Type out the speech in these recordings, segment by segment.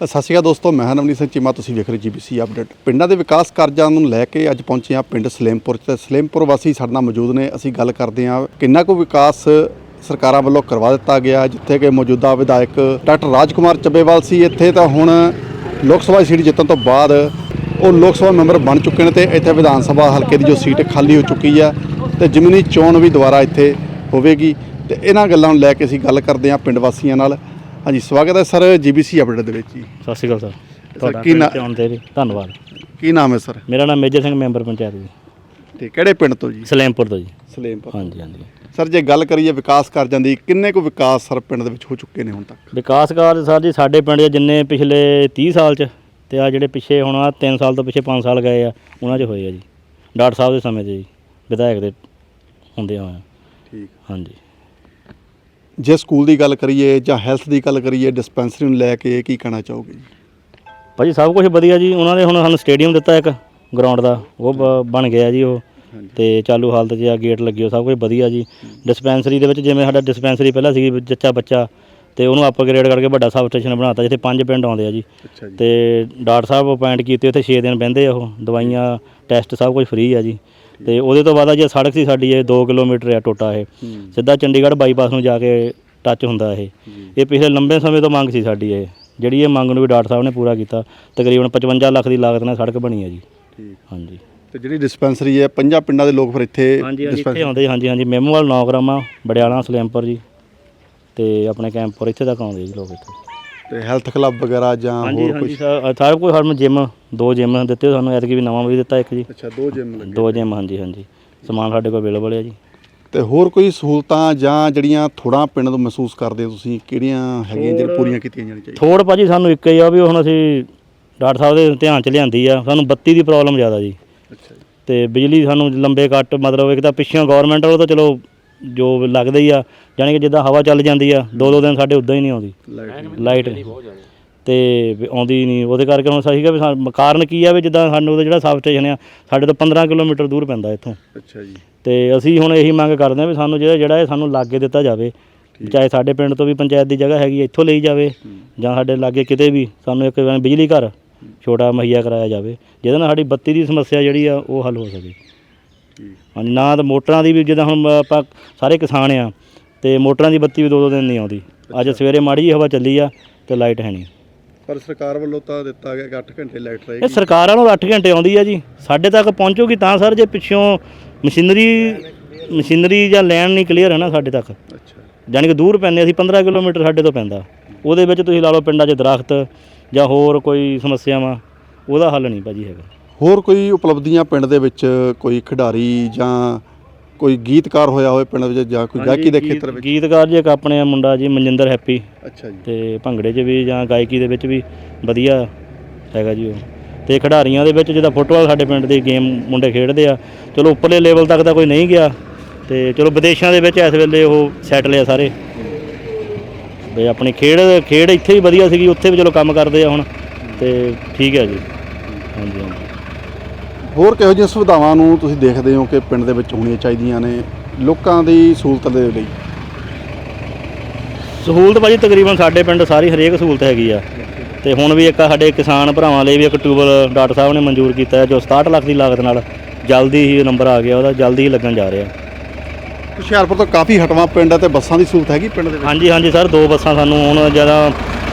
ਸਤਿ ਸ਼੍ਰੀ ਅਕਾਲ ਦੋਸਤੋ, ਮੈਂ ਹਾਂ ਨਵਨੀਤ ਸਿੰਘ ਚੀਮਾ, ਤੁਸੀਂ ਵੇਖ ਰਹੇ ਜੀਬੀਸੀ ਅਪਡੇਟ। ਪਿੰਡਾਂ ਦੇ ਵਿਕਾਸ ਕਾਰਜਾਂ ਨੂੰ ਲੈ ਕੇ ਅੱਜ ਪਹੁੰਚੇ ਹਾਂ ਪਿੰਡ ਸਲੇਮਪੁਰ 'ਚ। ਤੇ ਸਲੇਮਪੁਰ ਵਾਸੀ ਸਾਡੇ ਨਾਲ ਮੌਜੂਦ ਨੇ। ਅਸੀਂ ਗੱਲ ਕਰਦੇ ਹਾਂ ਕਿੰਨਾ ਕੁ ਵਿਕਾਸ ਸਰਕਾਰਾਂ ਵੱਲੋਂ ਕਰਵਾ ਦਿੱਤਾ ਗਿਆ। ਜਿੱਥੇ ਕਿ ਮੌਜੂਦਾ ਵਿਧਾਇਕ ਡਾਕਟਰ ਰਾਜਕੁਮਾਰ ਚੱਬੇਵਾਲ ਸੀ। ਇੱਥੇ ਤਾਂ ਹੁਣ ਲੋਕ ਸਭਾ ਸੀਟ ਜਿੱਤਣ ਤੋਂ ਬਾਅਦ ਉਹ ਲੋਕ ਸਭਾ ਮੈਂਬਰ ਬਣ ਚੁੱਕੇ ਨੇ ਤੇ ਇੱਥੇ ਵਿਧਾਨ ਸਭਾ ਹਲਕੇ ਦੀ ਜੋ ਸੀਟ ਖਾਲੀ ਹੋ ਚੁੱਕੀ ਆ ਤੇ ਜ਼ਿਮਨੀ ਚੋਣ ਵੀ ਦੁਬਾਰਾ ਇੱਥੇ ਹੋਵੇਗੀ। ਤੇ ਇਹਨਾਂ ਗੱਲਾਂ ਨੂੰ ਲੈ ਕੇ ਅਸੀਂ ਗੱਲ ਕਰਦੇ ਹਾਂ ਪਿੰਡ ਵਾਸੀਆਂ ਨਾਲ। ਹਾਂਜੀ ਸਵਾਗਤ ਹੈ ਸਰ ਜੀਬੀਸੀ ਅਪਡੇਟ ਦੇ ਵਿੱਚ ਜੀ। ਸਤਿ ਸ਼੍ਰੀ ਅਕਾਲ ਸਰ। ਤੁਹਾਡਾ ਕੀ ਨਾ- ਪਿੰਡ 'ਚ ਆਉਣ ਤੇ ਵੀ ਧੰਨਵਾਦ। ਕੀ ਨਾਮ ਹੈ ਸਰ? ਮੇਰਾ ਨਾਮ ਮੇਜਰ ਸਿੰਘ ਮੈਂਬਰ ਪੰਚਾਇਤ ਜੀ। ਤੇ ਕਿਹੜੇ ਪਿੰਡ ਤੋਂ ਜੀ? ਸਲੇਮਪੁਰ ਤੋਂ ਜੀ। ਸਲੇਮਪੁਰ। ਹਾਂਜੀ ਹਾਂਜੀ। ਸਰ ਜੇ ਗੱਲ ਕਰੀਏ ਵਿਕਾਸ ਕਾਰਜਾਂ ਦੀ ਕਿੰਨੇ ਕੁ ਵਿਕਾਸ ਸਰ ਪਿੰਡ ਦੇ ਵਿੱਚ ਹੋ ਚੁੱਕੇ ਨੇ ਹੁਣ ਤੱਕ? ਵਿਕਾਸ ਕਾਰਜ ਸਰ ਜੀ ਸਾਡੇ ਪਿੰਡ 'ਚ ਜਿੰਨੇ ਪਿਛਲੇ 30 ਸਾਲ 'ਚ ਤੇ ਆ ਜਿਹੜੇ ਪਿੱਛੇ ਹੁਣ ਆ 3 ਸਾਲ ਤੋਂ ਪਿੱਛੇ 5 ਸਾਲ ਗਏ ਆ ਉਹਨਾਂ 'ਚ ਹੋਏ ਆ ਜੀ। ਡਾਕਟਰ ਸਾਹਿਬ ਦੇ ਸਮੇਂ 'ਚ ਜੀ ਵਿਧਾਇਕ ਦੇ ਹੁੰਦੇ ਹੋਏ ਠੀਕ। ਹਾਂਜੀ। ਜੇ ਸਕੂਲ ਦੀ ਗੱਲ ਕਰੀਏ ਜਾਂ ਹੈਲਥ ਦੀ ਗੱਲ ਕਰੀਏ ਡਿਸਪੈਂਸਰੀ ਨੂੰ ਲੈ ਕੇ ਕੀ ਕਹਿਣਾ ਚਾਹੋਗੇ ਭਾਜੀ ਸਭ ਕੁਝ ਵਧੀਆ ਜੀ। ਉਹਨਾਂ ਨੇ ਹੁਣ ਸਾਨੂੰ ਸਟੇਡੀਅਮ ਦਿੱਤਾ ਇੱਕ ਗਰਾਊਂਡ ਦਾ। ਉਹ ਬ- ਬਣ ਗਿਆ ਜੀ ਉਹ। ਤੇ ਚਾਲੂ ਹਾਲਤ 'ਚ ਆ ਗੇਟ ਲੱਗੇ ਹੋ ਸਭ ਕੁਝ ਵਧੀਆ ਜੀ। ਡਿਸਪੈਂਸਰੀ ਦੇ ਵਿੱਚ ਜਿਵੇਂ ਸਾਡਾ ਡਿਸਪੈਂਸਰੀ ਪਹਿਲਾਂ ਸੀਗੀ ਜੱਚਾ ਬੱਚਾ ਤੇ ਉਹਨੂੰ ਅਪਗ੍ਰੇਡ ਕਰਕੇ ਵੱਡਾ ਸਬ ਸਟੇਸ਼ਨ ਬਣਾਤਾ ਜਿੱਥੇ ਪੰਜ ਪਿੰਡ ਆਉਂਦੇ ਆ ਜੀ। ਅੱਛਾ ਤੇ ਡਾਕਟਰ ਸਾਹਿਬ ਅਪਾਇੰਟ ਕੀਤੇ ਉੱਥੇ 6 ਦਿਨ ਬਹਿੰਦੇ ਆ ਉਹ। ਦਵਾਈਆਂ ਟੈਸਟ ਸਭ ਕੁਝ ਫ੍ਰੀ ਆ ਜੀ। ਤੇ ਉਹਦੇ ਤੋਂ ਬਾਅਦ ਆ ਜੇ ਸੜਕ ਸੀ ਸਾਡੀ ਇਹ 2 ਕਿਲੋਮੀਟਰ ਆ ਟੋਟਾ ਇਹ। ਹੂੰ। ਸਿੱਧਾ ਚੰਡੀਗੜ੍ਹ ਬਾਈਪਾਸ ਨੂੰ ਜਾ ਕੇ ਟੱਚ ਹੁੰਦਾ ਇਹ। ਇਹ ਪਿਛਲੇ ਲੰਬੇ ਸਮੇਂ ਤੋਂ ਮੰਗ ਸੀ ਸਾਡੀ ਇਹ। ਜਿਹੜੀ ਇਹ ਮੰਗ ਨੂੰ ਵੀ ਡਾਕਟਰ ਸਾਹਿਬ ਨੇ ਪੂਰਾ ਕੀਤਾ ਤਕਰੀਬਨ 55 ਲੱਖ ਦੀ ਲਾਗਤ ਨਾਲ ਸੜਕ ਬਣੀ ਹੈ ਜੀ। ਠੀਕ। ਹਾਂਜੀ। ਤੇ ਜਿਹੜੀ ਡਿਸਪੈਂਸਰੀ ਹੈ ਪੰਜਾਂ ਪਿੰਡਾਂ ਦੇ ਲੋਕ ਫਿਰ ਇੱਥੇ ਹਾਂਜੀ ਹਾਂਜੀ ਇੱਥੇ ਆਉਂਦੇ ਜੀ, ਹਾਂਜੀ ਹਾਂਜੀ। ਮੈਮੋਵਾਲ ਨੌਗਰਾਮਾ ਬੜਿਆਲਾ ਸਲੈਮਪੁਰ ਜੀ। ਤੇ ਆਪਣੇ ਕੈਂਪਪੁਰ ਇੱਥੇ ਤੱਕ ਆਉਂਦੇ ਜੀ ਲੋਕ ਇੱਥੇ। ਤੇ ਹੈਲਥ ਕਲੱਬ ਵਗੈਰਾ ਜਾਂ ਹਾਂਜੀ ਹੋਰ ਹਾਂਜੀ ਕੁਝ ਸਾ- ਸਾਰਾ ਕੁਝ ਸਾਨੂੰ ਜਿਮ ਦੋ ਜਿਮ ਦਿੱਤੇ ਸਾਨੂੰ ਐਤਕੀ ਵੀ ਨਵਾਂ ਵੀ ਦਿੱਤਾ ਇੱਕ ਜੀ। ਅੱਛਾ ਦੋ ਜਿਮ ਲੱਗੇ ਦੋ ਜਿਮ ਹਾਂਜੀ ਹਾਂਜੀ। ਸਮਾਨ ਸਾਡੇ ਕੋਲ ਅਵੇਲੇਬਲ ਹੈ ਜੀ। ਤੇ ਹੋਰ ਕੋਈ ਸਹੂਲਤਾਂ ਜਾਂ ਜਿਹੜੀਆਂ ਥੋੜਾ ਪਿੰਡ ਤੋਂ ਮਹਿਸੂਸ ਕਰਦੇ ਹੋ ਤੁਸੀਂ? ਕਿਹੜੀਆਂ ਹੈਗੀਆਂ ਜਿਹੜੇ ਪੂਰੀਆਂ ਕੀਤੀਆਂ ਜਾਣੀਆਂ ਚਾਹੀਦੀਆਂ? ਥੋੜ ਭਾਜੀ ਸਾਨੂੰ ਇੱਕ ਹੀ ਆ ਵੀ ਹੁਣ ਅਸੀਂ ਡਾਕਟਰ ਸਾਹਿਬ ਦੇ ਧਿਆਨ ਚ ਲਿਆਂਦੀ ਆ। ਸਾਨੂੰ ਬੱਤੀ ਦੀ ਪ੍ਰੋਬਲਮ ਜ਼ਿਆਦਾ ਜੀ। ਅੱਛਾ ਜੀ। ਤੇ ਬਿਜਲੀ ਸਾਨੂੰ ਲੰਬੇ ਕੱਟ ਮਤਲਬ ਇੱਕ ਤਾਂ ਪਿੱਛੋਂ ਗਵਰਨਮੈਂਟ ਵੱਲੋਂ ਤਾਂ ਚਲੋ ਜੋ ਲੱਗਦਾ ਹੀ ਆ ਯਾਨੀ ਕਿ ਜਿੱਦਾਂ ਹਵਾ ਚੱਲ ਜਾਂਦੀ ਆ ਦੋ ਦੋ ਦਿਨ ਸਾਡੇ ਉਦਾਂ ਹੀ ਨਹੀਂ ਆਉਂਦੀ। ਲਾਈਟ ਤੇ ਵੀ ਆਉਂਦੀ ਨਹੀਂ ਉਹਦੇ ਕਰਕੇ ਹੁਣ ਸਹੀ ਵੀ ਸਾਨੂੰ ਕਾਰਨ ਕੀ ਆ ਵੀ ਜਿੱਦਾਂ ਸਾਨੂੰ ਉਹਦਾ ਜਿਹੜਾ ਸਬ ਸਟੇਸ਼ਨ ਆ ਸਾਡੇ ਤੋਂ 15 ਕਿਲੋਮੀਟਰ ਦੂਰ ਪੈਂਦਾ ਇੱਥੋਂ। ਅੱਛਾ ਜੀ। ਤੇ ਅਸੀਂ ਹੁਣ ਇਹੀ ਮੰਗ ਕਰਦੇ ਆ ਵੀ ਸਾਨੂੰ ਜਿਹੜਾ ਜਿਹੜਾ ਇਹ ਸਾਨੂੰ ਲਾਗੇ ਦਿੱਤਾ ਜਾਵੇ ਚਾਹੇ ਸਾਡੇ ਪਿੰਡ ਤੋਂ ਵੀ ਪੰਚਾਇਤ ਦੀ ਜਗ੍ਹਾ ਹੈਗੀ ਇੱਥੋਂ ਲਈ ਜਾਵੇ ਜਾਂ ਸਾਡੇ ਲਾਗੇ ਕਿਤੇ ਵੀ ਸਾਨੂੰ ਇੱਕ ਵਾਰ ਬਿਜਲੀ ਘਰ ਛੋਟਾ ਮੁਹੱਈਆ ਕਰਾਇਆ ਜਾਵੇ ਜਿਹਦੇ ਨਾਲ ਸਾਡੀ ਬੱਤੀ ਦੀ ਸਮੱਸਿਆ ਜਿਹੜੀ ਆ ਉਹ ਹੱਲ ਹੋ ਸਕੇ। ਹਾਂਜੀ ਨਾ ਤਾਂ ਮੋਟਰਾਂ ਦੀ ਵੀ ਜਿੱਦਾਂ ਹੁਣ ਆਪਾਂ ਸਾਰੇ ਕਿਸਾਨ ਆ ਤੇ ਮੋਟਰਾਂ ਦੀ ਬੱਤੀ ਵੀ ਦੋ ਦੋ ਦਿਨ ਨਹੀਂ ਆਉਂਦੀ। ਅੱਜ ਸਵੇਰੇ ਮਾੜੀ ਜਿਹੀ ਹਵਾ ਚੱਲੀ ਆ ਤੇ ਲਾਈਟ ਹੈ ਨਹੀਂ। ਪਰ ਸਰਕਾਰ ਵੱਲੋਂ ਤਾਂ ਦਿੱਤਾ ਗਿਆ ਕਿ 8 ਘੰਟੇ ਲਾਈਟ ਇਹ ਰਹੇਗੀ ਸਰਕਾਰਾਂ ਨੂੰ 8 ਘੰਟੇ ਆਉਂਦੀ ਆ ਜੀ। ਸਾਡੇ ਤੱਕ ਪਹੁੰਚੂਗੀ ਤਾਂ ਸਰ ਜੇ ਪਿੱਛੋਂ ਮਸ਼ੀਨਰੀ ਮਸ਼ੀਨਰੀ ਜਾਂ ਲੈਣ ਨਹੀਂ ਕਲੀਅਰ ਹੈ ਨਾ ਸਾਡੇ ਤੱਕ। ਅੱਛਾ। ਜਾਣੀ ਕਿ ਦੂਰ ਪੈਂਦੇ ਅਸੀਂ 15 ਕਿਲੋਮੀਟਰ ਸਾਡੇ ਤੋਂ ਪੈਂਦਾ। ਉਹਦੇ ਵਿੱਚ ਤੁਸੀਂ ਲਾ ਲਓ ਪਿੰਡਾਂ 'ਚ ਦਰਖਤ ਜਾਂ ਹੋਰ ਕੋਈ ਸਮੱਸਿਆਵਾਂ ਉਹਦਾ ਹੱਲ ਨਹੀਂ ਭਾਜੀ ਹੈਗਾ। ਹੋਰ ਕੋਈ ਉਪਲਬਧੀਆਂ ਪਿੰਡ ਦੇ ਵਿੱਚ ਕੋਈ ਖਿਡਾਰੀ ਜਾਂ ਕੋਈ ਗੀਤਕਾਰ ਹੋਇਆ ਹੋਵੇ ਪਿੰਡ ਵਿੱਚ ਜਾਂ ਕੋਈ ਗਾਇਕੀ ਦੇ ਖੇਤਰ ਵਿੱਚ? ਗੀਤਕਾਰ ਜੀ ਇੱਕ ਆਪਣੇ ਮੁੰਡਾ ਜੀ ਮਨਜਿੰਦਰ ਹੈਪੀ। ਅੱਛਾ ਜੀ। ਤੇ ਭੰਗੜੇ 'ਚ ਵੀ ਜਾਂ ਗਾਇਕੀ ਦੇ ਵਿੱਚ ਵੀ ਵਧੀਆ ਹੈਗਾ ਜੀ ਉਹ। ਤੇ ਖਿਡਾਰੀਆਂ ਦੇ ਵਿੱਚ ਜਿੱਦਾਂ ਫੁੱਟਬਾਲ ਸਾਡੇ ਪਿੰਡ ਦੀ ਗੇਮ ਮੁੰਡੇ ਖੇਡਦੇ ਆ। ਚਲੋ ਉੱਪਰਲੇ ਲੈਵਲ ਤੱਕ ਤਾਂ ਕੋਈ ਨਹੀਂ ਗਿਆ। ਤੇ ਚਲੋ ਵਿਦੇਸ਼ਾਂ ਦੇ ਵਿੱਚ ਇਸ ਵੇਲੇ ਉਹ ਸੈਟਲ ਆ ਸਾਰੇ। ਵੀ ਆਪਣੀ ਖੇਡ ਖੇਡ ਇੱਥੇ ਹੀ ਵਧੀਆ ਸੀਗੀ ਉੱਥੇ ਵੀ ਚਲੋ ਕੰਮ ਕਰਦੇ ਆ ਹੁਣ। ਤੇ ਠੀਕ ਹੈ ਜੀ। ਹਾਂਜੀ ਹਾਂਜੀ। ਹੋਰ ਕਿਹੋ ਜਿਹੀਆਂ ਸੁਵਿਧਾਵਾਂ ਨੂੰ ਤੁਸੀਂ ਦੇਖਦੇ ਹੋ ਕਿ ਪਿੰਡ ਦੇ ਵਿੱਚ ਹੋਣੀਆਂ ਚਾਹੀਦੀਆਂ ਨੇ ਲੋਕਾਂ ਦੀ ਸਹੂਲਤ ਦੇ ਲਈ? ਸਹੂਲਤ ਭਾਜੀ ਤਕਰੀਬਨ ਸਾਡੇ ਪਿੰਡ ਸਾਰੀ ਹਰੇਕ ਸਹੂਲਤ ਹੈਗੀ ਆ। ਤੇ ਹੁਣ ਵੀ ਇੱਕ ਸਾਡੇ ਕਿਸਾਨ ਭਰਾਵਾਂ ਲਈ ਵੀ ਇੱਕ ਟਿਊਬਲ ਡਾਕਟਰ ਸਾਹਿਬ ਨੇ ਮਨਜ਼ੂਰ ਕੀਤਾ ਹੈ ਜੋ 67 ਲੱਖ ਦੀ ਲਾਗਤ ਨਾਲ ਜਲਦੀ ਹੀ ਨੰਬਰ ਆ ਗਿਆ ਉਹਦਾ ਜਲਦੀ ਹੀ ਲੱਗਣ ਜਾ ਰਿਹਾ। ਹੁਸ਼ਿਆਰਪੁਰ ਤੋਂ ਕਾਫੀ ਹਟਵਾਂ ਪਿੰਡ ਹੈ ਤੇ ਬੱਸਾਂ ਦੀ ਸਹੂਲਤ ਹੈਗੀ ਪਿੰਡ ਦੇ ਵਿੱਚ? ਹਾਂਜੀ ਹਾਂਜੀ ਸਰ ਦੋ ਬੱਸਾਂ ਸਾਨੂੰ ਹੁਣ ਜ਼ਿਆਦਾ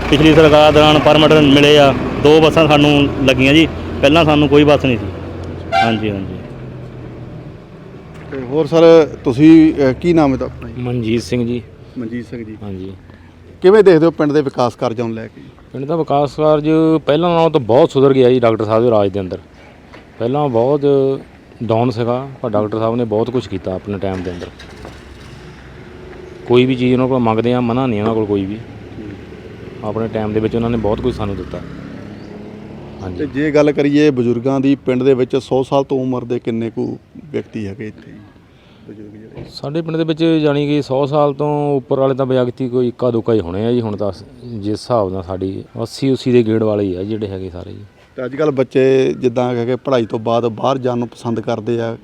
ਪਿਛਲੀ ਸਰਕਾਰ ਦੌਰਾਨ ਪਰਮਿਟ ਮਿਲੇ ਆ ਦੋ ਬੱਸਾਂ ਸਾਨੂੰ ਲੱਗੀਆਂ ਜੀ ਪਹਿਲਾਂ ਸਾਨੂੰ ਕੋਈ ਬੱਸ ਨਹੀਂ ਸੀ। ਹਾਂਜੀ ਹਾਂਜੀ। ਤੇ ਹੋਰ ਸਰ ਤੁਸੀਂ ਅਹ, ਕੀ ਨਾਮ ਹੈ ਤੁਹਾਡਾ? ਆਪਣਾ ਜੀ? ਮਨਜੀਤ ਸਿੰਘ ਜੀ। ਮਨਜੀਤ ਸਿੰਘ ਜੀ। ਹਾਂਜੀ। ਕਿਵੇਂ ਦੇਖਦੇ ਹੋ ਪਿੰਡ ਦੇ ਵਿਕਾਸ ਕਾਰਜਾਂ ਨੂੰ ਲੈ ਕੇ? ਪਿੰਡ ਦਾ ਵਿਕਾਸ ਕਾਰਜ ਪਹਿਲਾਂ ਨਾਲੋਂ ਤਾਂ ਬਹੁਤ ਸੁਧਰ ਗਿਆ ਜੀ ਡਾਕਟਰ ਸਾਹਿਬ ਦੇ ਰਾਜ ਦੇ ਅੰਦਰ। ਪਹਿਲਾਂ ਬਹੁਤ ਡਾਊਨ ਸੀਗਾ ਪਰ ਡਾਕਟਰ ਸਾਹਿਬ ਨੇ ਬਹੁਤ ਕੁਝ ਕੀਤਾ ਆਪਣੇ ਟਾਈਮ ਦੇ ਅੰਦਰ। ਕੋਈ ਵੀ ਚੀਜ਼ ਉਹਨਾਂ ਕੋਲ ਮੰਗਦੇ ਆ ਮਨਾ ਨਹੀਂ ਉਹਨਾਂ ਕੋਲ ਕੋਈ ਵੀ। ਆਪਣੇ ਟਾਈਮ ਦੇ ਵਿੱਚ ਉਹਨਾਂ ਨੇ ਬਹੁਤ ਕੁਝ ਸਾਨੂੰ ਦਿੱਤਾ। ਤੇ ਜੇ ਗੱਲ ਕਰੀਏ ਬਜ਼ੁਰਗਾਂ ਦੀ ਪਿੰਡ ਦੇ ਵਿੱਚ 100 ਸਾਲ ਤੋਂ ਉਮਰ ਦੇ ਕਿੰਨੇ ਕੁ ਵਿਅਕਤੀ ਹੈਗੇ ਇੱਥੇ? ਬਜ਼ੁਰਗ ਜਿਹੜੇ ਸਾਡੇ ਪਿੰਡ ਦੇ ਵਿੱਚ ਜਾਣੀ ਕਿ 100 ਸਾਲ ਤੋਂ ਉੱਪਰ ਵਾਲੇ ਤਾਂ ਵਿਅਕਤੀ ਕੋਈ ਇੱਕਾ ਦੁੱਕਾ ਹੀ ਹੋਣੇ ਆ ਜੀ ਹੁਣ ਤਾਂ ਜਿਸ ਹਿਸਾਬ ਨਾਲ ਸਾਡੀ 80 80 ਦੇ ਗੇੜ ਵਾਲੇ ਹੀ ਆ ਜਿਹੜੇ ਹੈਗੇ ਸਾਰੇ ਜੀ। ਤੇ ਅੱਜ ਕੱਲ ਬੱਚੇ ਜਿੱਦਾਂ ਕਿ ਪੜ੍ਹਾਈ ਤੋਂ ਬਾਅਦ ਬਾਹਰ ਜਾਣ ਨੂੰ ਪਸੰਦ ਕਰਦੇ ਆ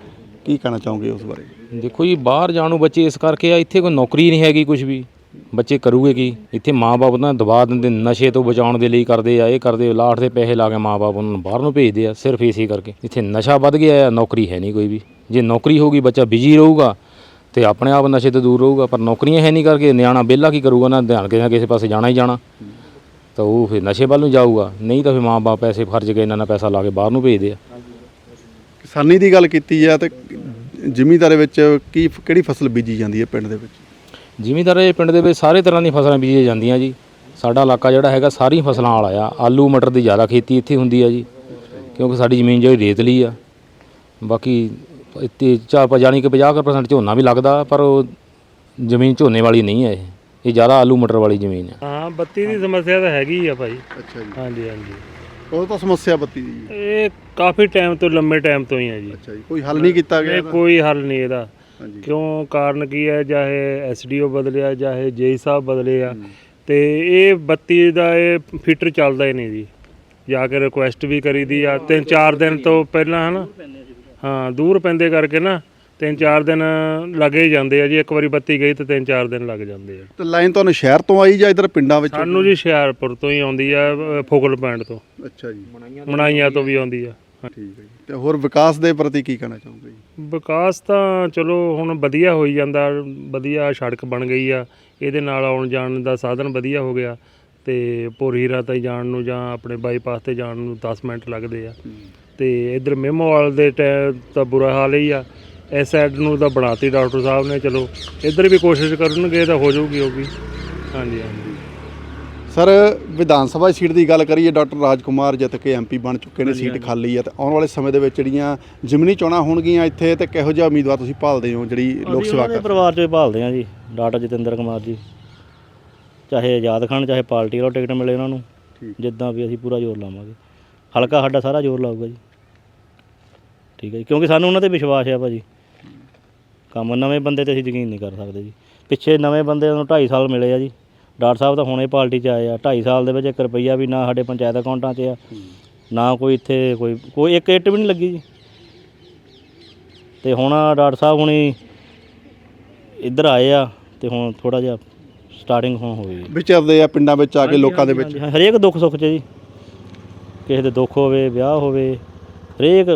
ਕੀ ਕਹਿਣਾ ਚਾਹੋਗੇ ਉਸ ਬਾਰੇ? ਦੇਖੋ ਜੀ ਬਾਹਰ ਜਾਣ ਨੂੰ ਬੱਚੇ ਇਸ ਕਰਕੇ ਆ ਇੱਥੇ ਕੋਈ ਨੌਕਰੀ ਨਹੀਂ ਹੈਗੀ ਕੁਝ ਵੀ। ਬੱਚੇ ਕਰੂਗੇ ਕੀ? ਇੱਥੇ ਮਾਪੇ ਨਾ ਦਬਾ ਦਿੰਦੇ, ਨਸ਼ੇ ਤੋਂ ਬਚਾਉਣ ਦੇ ਲਈ ਕਰਦੇ ਆ, ਇਹ ਕਰਦੇ ਲਾਠ ਦੇ ਪੈਸੇ ਲਾ ਕੇ ਮਾਪੇ ਉਹਨਾਂ ਨੂੰ ਬਾਹਰ ਨੂੰ ਭੇਜਦੇ ਆ, ਸਿਰਫ ਇਸੇ ਕਰਕੇ। ਇੱਥੇ ਨਸ਼ਾ ਵੱਧ ਗਿਆ ਆ, ਨੌਕਰੀ ਹੈ ਨਹੀਂ ਕੋਈ ਵੀ। ਜੇ ਨੌਕਰੀ ਹੋਊਗੀ, ਬੱਚਾ ਬਿਜ਼ੀ ਰਹੂਗਾ ਤੇ ਆਪਣੇ ਆਪ ਨਸ਼ੇ ਤੋਂ ਦੂਰ ਰਹੂਗਾ, ਪਰ ਨੌਕਰੀਆਂ ਹੈ ਨਹੀਂ ਕਰਕੇ ਨਿਆਣਾ ਵਿਹਲਾ ਕੀ ਕਰੂਗਾ ਨਾ ਧਿਆਨ ਕਿਸੇ ਨਾ ਕਿਸੇ ਪਾਸੇ ਜਾਣਾ ਹੀ ਜਾਣਾ। ਤਾਂ ਉਹ ਫਿਰ ਨਸ਼ੇ ਵੱਲ ਨੂੰ ਜਾਊਗਾ, ਨਹੀਂ ਤਾਂ ਫਿਰ ਮਾਪੇ ਪੈਸੇ ਖਰਚ ਕੇ ਇਹਨਾਂ ਨਾਲ ਪੈਸਾ ਲਾ ਕੇ ਬਾਹਰ ਨੂੰ ਭੇਜਦੇ ਆ। ਕਿਸਾਨੀ ਦੀ ਗੱਲ ਕੀਤੀ ਆ ਤੇ ਜ਼ਿਮੀਂਦਾਰੇ ਵਿੱਚ ਕੀ, ਕਿਹੜੀ ਫਸਲ ਬੀਜੀ ਜਾਂਦੀ ਹੈ ਪਿੰਡ ਦੇ ਵਿੱਚ? ਜ਼ਿਮੀਂਦਾਰ ਇਹ ਪਿੰਡ ਦੇ ਵਿੱਚ ਸਾਰੇ ਤਰ੍ਹਾਂ ਦੀਆਂ ਫਸਲਾਂ ਬੀਜੀਆਂ ਜਾਂਦੀਆਂ ਜੀ। ਸਾਡਾ ਇਲਾਕਾ ਜਿਹੜਾ ਹੈਗਾ ਸਾਰੀਆਂ ਫਸਲਾਂ ਵਾਲਾ ਆ। ਆਲੂ ਮਟਰ ਦੀ ਜ਼ਿਆਦਾ ਖੇਤੀ ਇੱਥੇ ਹੁੰਦੀ ਆ ਜੀ ਕਿਉਂਕਿ ਸਾਡੀ ਜ਼ਮੀਨ ਜਿਹੜੀ ਰੇਤਲੀ ਆ। ਬਾਕੀ ਇੱਥੇ ਚਾ ਜਾਣੀ ਕਿ 50% ਝੋਨਾ ਵੀ ਲੱਗਦਾ ਪਰ ਉਹ ਜ਼ਮੀਨ ਝੋਨੇ ਵਾਲੀ ਨਹੀਂ ਹੈ ਇਹ। ਇਹ ਜ਼ਿਆਦਾ ਆਲੂ ਮਟਰ ਵਾਲੀ ਜ਼ਮੀਨ ਆ। ਹਾਂ ਬੱਤੀ ਦੀ ਸਮੱਸਿਆ ਤਾਂ ਹੈਗੀ ਆ ਭਾਈ। ਅੱਛਾ ਜੀ। ਹਾਂਜੀ ਹਾਂਜੀ। ਉਹ ਤਾਂ ਸਮੱਸਿਆ ਬੱਤੀ ਦੀ ਜੀ। ਇਹ ਕਾਫੀ ਟਾਈਮ ਤੋਂ ਲੰਮੇ ਟਾਈਮ ਤੋਂ ਹੀ ਹੈ ਜੀ। ਅੱਛਾ ਜੀ ਕੋਈ ਹੱਲ ਨਹੀਂ ਕੀਤਾ ਗਿਆ ਇਹ? ਕੋਈ ਹੱਲ ਨਹੀਂ ਇਹਦਾ। ਕਿਉਂ? ਕਾਰਨ ਕੀ ਹੈ? ਚਾਹੇ ਐਸਡੀਓ ਬਦਲਿਆ ਚਾਹੇ ਜੇਈ ਸਾਹਿਬ ਬਦਲੇ ਆ ਤੇ ਇਹ ਬੱਤੀ ਦਾ ਇਹ ਫੀਟਰ ਚੱਲਦਾ ਹੀ ਨਹੀਂ ਜੀ। ਜਾ ਕੇ ਰਿਕੁਐਸਟ ਵੀ ਕਰੀਦੀ ਆ। ਤਿੰਨ ਚਾਰ ਦਿਨ ਤੋਂ ਪਹਿਲਾਂ ਹਨਾ? ਹਾਂ ਦੂਰ ਪੈਂਦੇ ਕਰਕੇ ਨਾ ਤਿੰਨ ਚਾਰ ਦਿਨ ਲੱਗੇ ਹੀ ਜਾਂਦੇ ਆ ਜੀ। ਇੱਕ ਵਾਰੀ ਬੱਤੀ ਗਈ ਤੇ ਤਿੰਨ ਚਾਰ ਦਿਨ ਲੱਗ ਜਾਂਦੇ ਆ। ਤੇ ਲਾਈਨ ਤੁਹਾਨੂੰ ਸ਼ਹਿਰ ਤੋਂ ਆਈ ਜਾਂ ਇਧਰ ਪਿੰਡਾਂ ਵਿੱਚ? ਸਾਨੂੰ ਜੀ ਹੁਸ਼ਿਆਰਪੁਰ ਤੋਂ ਹੀ ਆਉਂਦੀ ਆ ਫੋਕਲ ਪੁਆਇੰਟ ਤੋਂ। ਅੱਛਾ ਜੀ। ਮਣਾਈਆਂ ਤੋਂ ਵੀ ਆਉਂਦੀ ਆ। ਠੀਕ ਹੈ ਜੀ। ਤੇ ਹੋਰ ਵਿਕਾਸ ਦੇ ਪ੍ਰਤੀ ਕੀ ਕਹਿਣਾ ਚਾਹੋਗੇ ਜੀ? ਵਿਕਾਸ ਤਾਂ ਚਲੋ ਹੁਣ ਵਧੀਆ ਹੋਈ ਜਾਂਦਾ ਵਧੀਆ ਸੜਕ ਬਣ ਗਈ ਆ ਇਹਦੇ ਨਾਲ ਆਉਣ ਜਾਣ ਦਾ ਸਾਧਨ ਵਧੀਆ ਹੋ ਗਿਆ ਤੇ ਪੁਰਹੀਰਾ ਤਾਈ ਜਾਣ ਨੂੰ ਜਾਂ ਆਪਣੇ ਬਾਈਪਾਸ ਤੇ ਜਾਣ ਨੂੰ 10 ਮਿੰਟ ਲੱਗਦੇ ਆ। ਤੇ ਇਧਰ ਮੇਮੋਵਾਲ ਦੇ ਟੈ- ਤਾਂ ਬੁਰਾ ਹਾਲ ਹੀ ਆ। ਇਸ ਸਾਈਡ ਨੂੰ ਤਾਂ ਬਣਾਤੀ ਡਾਕਟਰ ਸਾਹਿਬ ਨੇ ਚਲੋ ਇਧਰ ਵੀ ਕੋਸ਼ਿਸ਼ ਕਰਨਗੇ ਤਾਂ ਹੋ ਜਾਊਗੀ ਉਹ ਵੀ। ਹਾਂਜੀ ਹਾਂਜੀ। ਸਰ ਵਿਧਾਨ ਸਭਾ ਸੀਟ ਦੀ ਗੱਲ ਕਰੀਏ ਡਾਕਟਰ ਰਾਜਕੁਮਾਰ ਜਿੱਤ ਕੇ ਐਮਪੀ ਬਣ ਚੁੱਕੇ ਨੇ ਸੀਟ ਖਾਲੀ ਹੈ ਤੇ ਆਉਣ ਵਾਲੇ ਸਮੇਂ ਦੇ ਵਿੱਚ ਜਿਹੜੀਆਂ ਜਿਮਨੀ ਚੋਣਾਂ ਹੋਣਗੀਆਂ ਇੱਥੇ ਤੇ ਕਿਹੋ ਜਿਹਾ ਉਮੀਦਵਾਰ ਤੁਸੀਂ ਭਾਲਦੇ ਹੋ ਜਿਹੜੀ ਲੋਕ ਸੇਵਾ ਕਰ ਪਰਿਵਾਰ ਚੋਂ ਹੀ ਭਾਲਦੇ ਆ ਜੀ। ਡਾਕਟਰ ਜਤਿੰਦਰ ਕੁਮਾਰ ਜੀ। ਚਾਹੇ ਆਜ਼ਾਦ ਖਾਨ ਚਾਹੇ ਪਾਰਟੀ ਵੱਲੋਂ ਟਿਕਟ ਮਿਲੇ ਉਹਨਾਂ ਨੂੰ। ਜਿੱਦਾਂ ਵੀ ਅਸੀਂ ਪੂਰਾ ਜ਼ੋਰ ਲਾਵਾਂਗੇ। ਹਲਕਾ ਸਾਡਾ ਸਾਰਾ ਜ਼ੋਰ ਲਾਊਗਾ ਜੀ। ਠੀਕ ਹੈ ਜੀ। ਕਿਉਂਕਿ ਸਾਨੂੰ ਉਹਨਾਂ ਤੇ ਵਿਸ਼ਵਾਸ ਹੈ ਭਾਜੀ। ਕੰਮ ਨਵੇਂ ਬੰਦੇ ਤੇ ਅਸੀਂ ਯਕੀਨ ਨਹੀਂ ਕਰ ਸਕਦੇ ਜੀ। ਪਿੱਛੇ ਨਵੇਂ ਬੰਦੇ ਨੂੰ 2.5 ਸਾਲ ਮਿਲੇ ਆ ਜੀ। ਡਾਕਟਰ ਸਾਹਿਬ ਤਾਂ ਹੁਣੇ ਪਾਰਟੀ 'ਚ ਆਏ ਆ 2.5 ਸਾਲ ਦੇ ਵਿੱਚ 1 ਰੁਪਈਆ ਵੀ ਨਾ ਸਾਡੇ ਪੰਚਾਇਤ ਅਕਾਊਂਟਾਂ 'ਚ ਆ ਨਾ ਕੋਈ ਇੱਥੇ ਕੋਈ ਕੋਈ ਇੱਕ ਇੱਟ ਵੀ ਨਹੀਂ ਲੱਗੀ ਜੀ। ਤੇ ਹੁਣ ਡਾਕਟਰ ਸਾਹਿਬ ਹੁਣੀ ਇੱਧਰ ਆਏ ਆ ਤੇ ਹੁਣ ਥੋੜਾ ਜਿਹਾ ਸਟਾਰਟਿੰਗ ਹੁਣ ਹੋਈ ਵਿਚਰਦੇ ਆ ਪਿੰਡਾਂ ਵਿੱਚ ਆ ਕੇ ਲੋਕਾਂ ਦੇ ਵਿੱਚ? ਹਰੇਕ ਦੁੱਖ ਸੁੱਖ 'ਚ ਜੀ। ਕਿਸੇ ਦੇ ਦੁੱਖ ਹੋਵੇ ਵਿਆਹ ਹੋਵੇ ਹਰੇਕ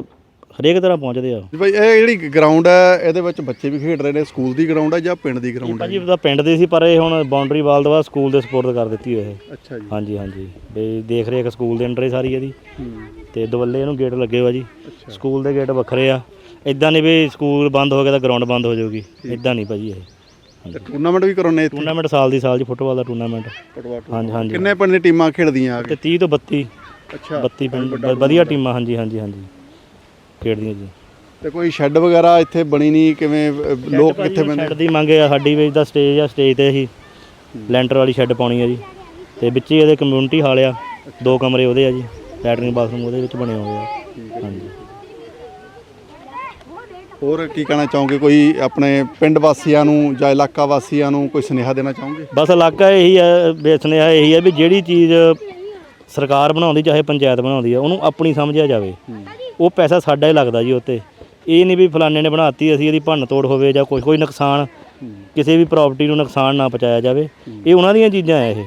ਹਰੇਕ ਤਰ੍ਹਾਂ ਪਹੁੰਚਦੇ ਆ। ਜੀ ਭਾਈ ਇਹ ਜਿਹੜੀ ਗਰਾਊਂਡ ਹੈ ਇਹਦੇ ਵਿੱਚ ਬੱਚੇ ਵੀ ਖੇਡ ਰਹੇ ਨੇ ਸਕੂਲ ਦੀ ਗਰਾਊਂਡ ਹੈ ਜਾਂ ਪਿੰਡ ਦੀ ਗਰਾਊਂਡ ਹੈ ਭਾਜੀ ਉਹਦਾ ਪਿੰਡ ਦੇ ਸੀ ਪਰ ਇਹ ਹੁਣ ਬਾਉਂਡਰੀ ਵਾਲ ਤੋਂ ਬਾਅਦ ਸਕੂਲ ਦੇ ਸਪੋਰਟ ਕਰ ਦਿੱਤੀ ਹੋਏ ਇਹ। ਅੱਛਾ ਜੀ। ਹਾਂਜੀ ਹਾਂਜੀ। ਵੀ ਦੇਖ ਰੇਖ ਸਕੂਲ ਦੇ ਅੰਡਰ ਹੀ ਸਾਰੀ ਇਹਦੀ। ਤੇ ਦਵੱਲੇ ਇਹਨੂੰ ਗੇਟ ਲੱਗੇ ਹੋਆ ਜੀ। ਸਕੂਲ ਦੇ ਗੇਟ ਵੱਖਰੇ ਆ। ਇਦਾਂ ਨਹੀਂ ਵੀ ਸਕੂਲ ਬੰਦ ਹੋ ਗਿਆ ਤਾਂ ਗਰਾਊਂਡ ਬੰਦ ਹੋ ਜਾਊਗੀ। ਇਦਾਂ ਨਹੀਂ ਭਾਜੀ ਇਹ। ਤੇ ਟੂਰਨਾਮੈਂਟ ਵੀ ਕਰਾਉਣੇ ਇੱਥੇ? ਟੂਰਨਾਮੈਂਟ ਸਾਲ ਦੀ ਸਾਲ ਜੀ ਫੁੱਟਬਾਲ ਦਾ ਟੂਰਨਾਮੈਂਟ ਹਾਂਜੀ ਹਾਂਜੀ। ਕਿੰਨੇ ਪਿੰਡ ਟੀਮਾਂ ਖੇਡਦੀਆਂ ਆ ਤੇ ਕੇ 30 ਤੋਂ 32 ਅੱਛਾ। 32 ਪਿੰਡ ਵਧੀਆ ਟੀਮਾਂ ਹਾਂਜੀ ਹਾਂਜੀ ਹਾਂਜੀ। ਖੇਡਦੀਆਂ ਜੀ। ਤੇ ਕੋਈ ਸ਼ੈੱਡ ਵਗੈਰਾ ਇੱਥੇ ਬਣੀ ਨਹੀਂ ਕਿਵੇਂ ਲੋਕ ਕਿੱਥੇ ਬੰਦੇ ਸ਼ੈੱਡ ਦੀ ਮੰਗ ਆ ਸਾਡੀ ਵੀ ਦਾ ਸਟੇਜ ਆ ਸਟੇਜ ਤੇ ਅਸੀਂ ਲੈਂਟਰ ਵਾਲੀ ਸ਼ੈੱਡ ਪਾਉਣੀ ਆ ਜੀ। ਤੇ ਵਿੱਚ ਹੀ ਇਹਦੇ ਕਮਿਊਨਿਟੀ ਹਾਲ ਆ ਦੋ ਕਮਰੇ ਉਹਦੇ ਆ ਜੀ ਲੈਟਰਿੰਗ ਬਾਥਰੂਮ ਉਹਦੇ ਵਿੱਚ ਬਣੇ ਹੋਏ ਆ। ਹਾਂਜੀ। ਹੋਰ ਕੀ ਕਹਿਣਾ ਚਾਹੋਗੇ? ਕੋਈ ਆਪਣੇ ਪਿੰਡ ਵਾਸੀਆਂ ਨੂੰ ਜਾਂ ਇਲਾਕਾ ਵਾਸੀਆਂ ਨੂੰ ਕੋਈ ਸੁਨੇਹਾ ਦੇਣਾ ਚਾਹੋਗੇ? ਬਸ ਇਲਾਕਾ ਇਹੀ ਹੈ ਵੇਚਣੇ ਆ ਇਹੀ ਹੈ ਵੀ ਜਿਹੜੀ ਚੀਜ਼ ਸਰਕਾਰ ਬਣਾਉਂਦੀ ਚਾਹੇ ਪੰਚਾਇਤ ਬਣਾਉਂਦੀ ਆ ਉਹਨੂੰ ਆਪਣੀ ਸਮਝਿਆ ਜਾਵੇ। ਉਹ ਪੈਸਾ ਸਾਡਾ ਹੀ ਲੱਗਦਾ ਜੀ ਉੱਤੇ। ਇਹ ਨਹੀਂ ਵੀ ਫਲਾਣੇ ਨੇ ਬਣਾਤੀ ਅਸੀਂ ਇਹਦੀ ਭੰਨ ਤੋੜ ਹੋਵੇ ਜਾਂ ਕੋਈ ਕੋਈ ਨੁਕਸਾਨ ਕਿਸੇ ਵੀ ਪ੍ਰਾਪਰਟੀ ਨੂੰ ਨੁਕਸਾਨ ਨਾ ਪਹੁੰਚਾਇਆ ਜਾਵੇ। ਇਹ ਉਹਨਾਂ ਦੀਆਂ ਚੀਜ਼ਾਂ ਆ ਇਹ।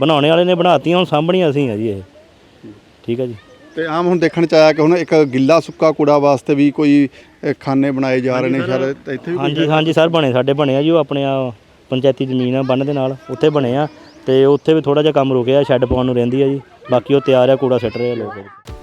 ਬਣਾਉਣੇ ਵਾਲੇ ਨੇ ਬਣਾਤੀਆਂ ਹੁਣ ਸਾਂਭਣੀਆਂ ਅਸੀਂ ਆ ਜੀ ਇਹ। ਠੀਕ ਹੈ ਜੀ। ਤੇ ਆਮ ਹੁਣ ਦੇਖਣ ਚ ਆਇਆ ਕਿ ਹੁਣ ਇੱਕ ਗਿੱਲਾ ਸੁੱਕਾ ਕੂੜਾ ਵਾਸਤੇ ਵੀ ਕੋਈ ਖਾਨੇ ਬਣਾਏ ਜਾ ਰਹੇ ਨੇ ਤੇ ਇੱਥੇ ਵੀ ਹਾਂਜੀ ਹਾਂਜੀ ਸਰ ਬਣੇ ਸਾਡੇ ਬਣੇ ਆ ਜੀ ਉਹ ਆਪਣੇ ਆ ਪੰਚਾਇਤੀ ਜ਼ਮੀਨ ਆ ਬੰਨ ਦੇ ਨਾਲ ਉੱਥੇ ਬਣੇ ਆ। ਤੇ ਉੱਥੇ ਵੀ ਥੋੜਾ ਜਿਹਾ ਕੰਮ ਰੁਕਿਆ ਸ਼ੈੱਡ ਪਾਉਣ ਨੂੰ ਰਹਿੰਦੀ ਆ ਜੀ ਬਾਕੀ ਉਹ ਤਿਆਰ ਆ ਕੂੜਾ ਸਿੱਟ ਰਹੇ ਆ ਲੋਕ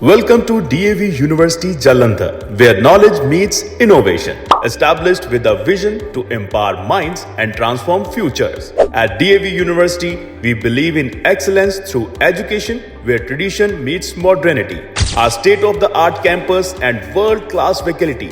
Welcome to DAV University Jalandhar, where knowledge meets innovation. Established with a vision to empower minds and transform futures. At DAV University, we believe in excellence through education where tradition meets modernity. Our state of the art campus and world class faculty